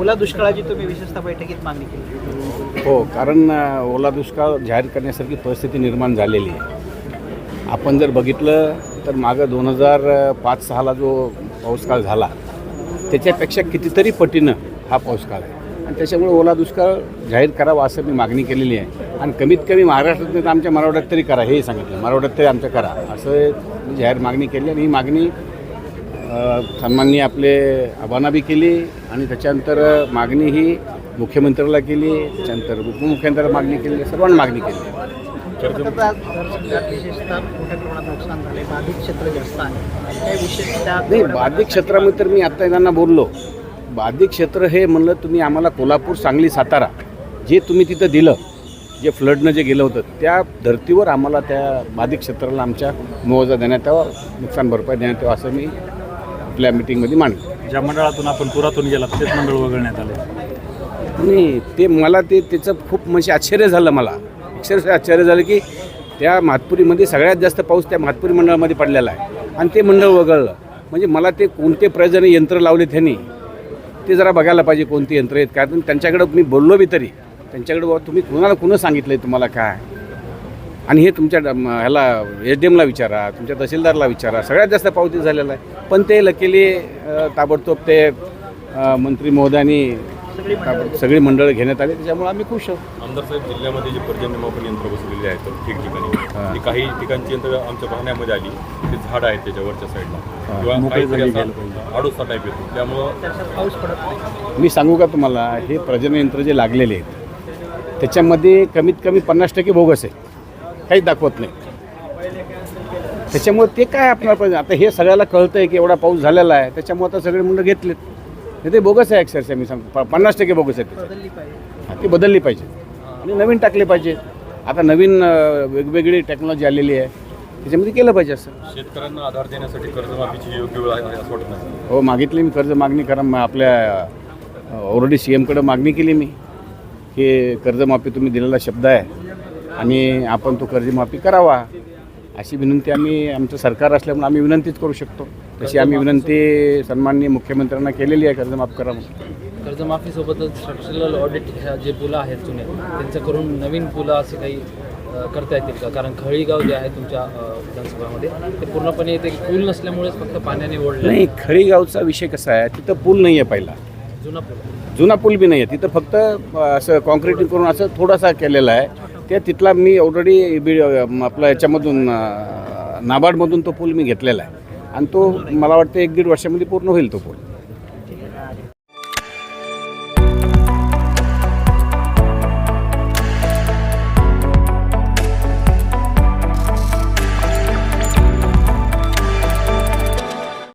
ओला दुष्काळाची तुम्ही विशेषतः बैठकीत मागणी केली. हो कारण ओला दुष्काळ जाहीर करण्यासारखी परिस्थिती निर्माण झालेली आहे. आपण जर बघितलं तर मागं दोन हजार पाच सहाला जो पाऊसकाळ झाला त्याच्यापेक्षा कितीतरी पटीनं हा पाऊसकाळ आहे. आणि त्याच्यामुळे ओला दुष्काळ जाहीर करावा असं मी मागणी केलेली आहे. आणि कमीत कमी महाराष्ट्रात तर आमच्या मराठवाड्यात तरी करा हेही सांगितलं. मराठवाड्यात तरी आमचं करा असं जाहीर मागणी केली. आणि ही मागणी सन्माननी सन्माननीय आपले आबांना बी केली. आणि त्याच्यानंतर मागणी ही मुख्यमंत्र्याला केली त्याच्यानंतर उपमुख्यमंत्र्याला मागणी केली सर्वांना मागणी केली. विशेषतः नुकसान झाले बाधित क्षेत्र जास्त आहे नाही बाधित क्षेत्रामध्ये तर मी आत्ता त्यांना बोललो. बाधित क्षेत्र हे म्हणलं तुम्ही आम्हाला कोल्हापूर सांगली सातारा जे तुम्ही तिथं दिलं जे फ्लडनं जे गेलं होतं त्या धर्तीवर आम्हाला त्या बाधित क्षेत्राला आमच्या मुआवजा देण्यात यावा नुकसान भरपाई देण्यात यावं असं मी आपल्या मिटिंगमध्ये मांडलं ज्या मंडळातून आपण पुरातून गेला तेच मंडळ वगळण्यात आले. नाही ते मला ते त्याचं खूप म्हणजे आश्चर्य झालं मला. अक्षरशः आश्चर्य झालं की त्या मातपुरीमध्ये सगळ्यात जास्त पाऊस त्या मातपुरी मंडळामध्ये पडलेला आहे. आणि ते मंडळ वगळलं. म्हणजे मला ते कोणते प्रयोजन यंत्र लावले त्यांनी ते जरा बघायला पाहिजे कोणती यंत्र आहेत. काय पण त्यांच्याकडं मी बोललो बी तरी. त्यांच्याकडे बाबा तुम्ही कुणाला कुणं सांगितलं आहे तुम्हाला काय? आणि हे तुमच्या ह्याला एस डी एमला विचारा तुमच्या तहसीलदारला विचारा. सगळ्यात जास्त पावती झालेला आहे. पण ते लकीली ताबडतोब ते मंत्री महोदयांनी सगळी मंडळं घेण्यात आली. त्याच्यामुळे आम्ही खुश आहोत. आमदार साहेब जिल्ह्यामध्ये जे पर्जन्यमापन यंत्र बसवलेली आहेत ठिकठिकाणी हा. ती काही ठिकाणची यंत्र आमच्या पाहण्यामध्ये आली ते झाड आहेत त्याच्यावरच्या साईडला. किंवा आडोसा टाईप येतो. त्यामुळं मी सांगू का तुम्हाला हे प्रजनन यंत्र जे लागलेले आहेत त्याच्यामध्ये कमीत कमी पन्नास टक्के बोगस आहे. काहीच दाखवत नाही. त्याच्यामुळे ते काय आपल्याला पाहिजे? आता हे सगळ्याला कळतं आहे की एवढा पाऊस झालेला आहे. त्याच्यामुळे आता सगळे मुलं घेतलेत. हे ते बोगस आहे अक्षरशः मी सांगतो. पन्नास टक्के बोगस आहे ते. बदलली पाहिजे हा, ती बदलली पाहिजे. आणि नवीन टाकले पाहिजे. आता नवीन वेगवेगळी टेक्नॉलॉजी आलेली आहे. त्याच्यामध्ये केलं पाहिजे असं. शेतकऱ्यांना आधार देण्यासाठी कर्जमाफीची योग्य वेळ आहे असं वाटत हो मागितली मी कर्ज मागणी करा आपल्या ऑलरेडी सी एमकडं मागणी केली मी. की कर्जमाफी तुम्ही दिलेला शब्द आहे. आणि आपण तो कर्जमाफी करावा अशी विनंती आम्ही आमचं सरकार असल्यामुळे आम्ही विनंतीच करू शकतो. तशी आम्ही विनंती सन्माननीय मुख्यमंत्र्यांना केलेली आहे कर्जमाफ करा म्हणून. कर्जमाफीसोबतच स्ट्रक्चरल ऑडिट ह्या जे पुलं आहेत जुने त्यांचं करून नवीन पुलं असे काही करता येतील का? कारण खळीगाव जे आहे तुमच्या विधानसभामध्ये ते पूर्णपणे ते पूल नसल्यामुळेच फक्त पाण्याने ओढलं. नाही खळीगावचा विषय कसा आहे तिथं पूल नाही आहे पहिला. जुना पूल. जुना पूल बी नाही आहे तिथं फक्त असं कॉन्क्रिटिंग करून असं थोडासा केलेला आहे. त्या तिथला मी ऑलरेडी बी आपला याच्यामधून नाबार्डमधून तो पूल मी घेतलेला आहे. आणि तो मला वाटतं एक दीड वर्षामध्ये पूर्ण होईल तो पूल.